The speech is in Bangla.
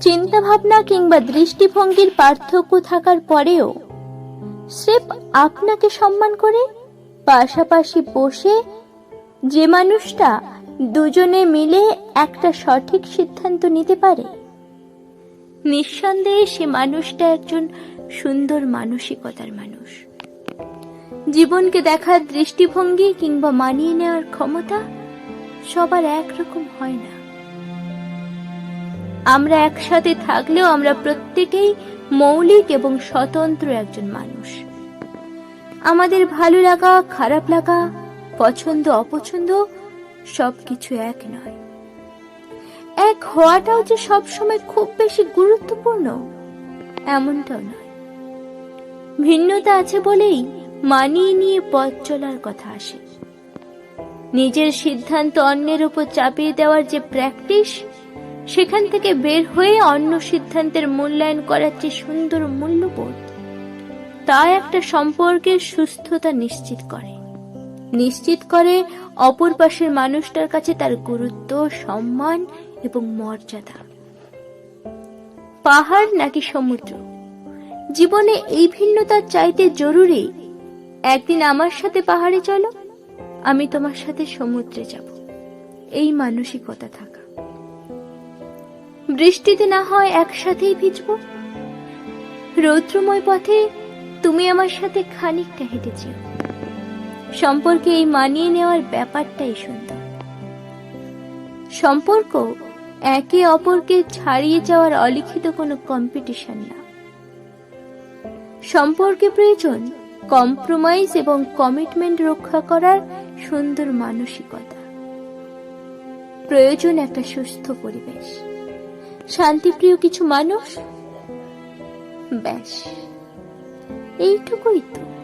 চিন্তা ভাবনা কিংবা দৃষ্টিভঙ্গির পার্থক্য থাকার পরেও স্রেফ আপনাকে সম্মান করে পাশাপাশি বসে যে মানুষটা দুজনে মিলে একটা সঠিক সিদ্ধান্ত নিতে পারে। নিঃসন্দেহে সে মানুষটা একজন সুন্দর মানসিকতার মানুষ। জীবনকে দেখার দৃষ্টিভঙ্গি কিংবা মানিয়ে নেওয়ার ক্ষমতা সবার একরকম হয় না। আমরা একসাথে থাকলেও আমরা প্রত্যেকেই মৌলিক এবং স্বতন্ত্র একজন মানুষ। আমাদের ভালো লাগা, খারাপ লাগা, পছন্দ, অপছন্দ সবকিছু এক নয়। এক হওয়াটাও যে সবসময় খুব বেশি গুরুত্বপূর্ণ, এমনটাও নয়। ভিন্নতা আছে বলেই মানিয়ে নিয়ে পথ চলার কথা আসে। নিজের সিদ্ধান্ত অন্যের উপর চাপিয়ে দেওয়ার যে প্র্যাকটিস সেখান থেকে বের হয়ে অন্য সিদ্ধান্তের মূল্যায়ন করার যে সুন্দর মূল্যবোধ, তা একটা সম্পর্কের সুস্থতা নিশ্চিত করে। নিশ্চিত করে অপর পাশের মানুষটার কাছে তার গুরুত্ব, সম্মান এবং মর্যাদা। পাহাড় নাকি সমুদ্র? জীবনে এই ভিন্নতার চাইতে জরুরি, একদিন আমার সাথে পাহাড়ে চলো, আমি তোমার সাথে সমুদ্রে যাব। এই মানসিকতা থাকা। বৃষ্টিতে না হয় একসাথেই ভিজব? রৌদ্রময় পথে তুমি আমার সাথে খানিকটা হেঁটেছি। সম্পর্কে এই মানিয়ে নেওয়ার ব্যাপারটাই সুন্দর। সম্পর্ক একে অপরকে ছাড়িয়ে যাওয়ার অলিখিত কোনো কম্পিটিশন না। সম্পর্কে প্রয়োজন কম্প্রোমাইজ এবং কমিটমেন্ট রক্ষা করার সুন্দর মানসিকতা। প্রয়োজন একটা সুস্থ পরিবেশ। শান্তিপ্রিয় কিছু মানুষ? ব্যাস এইটুকুই তো।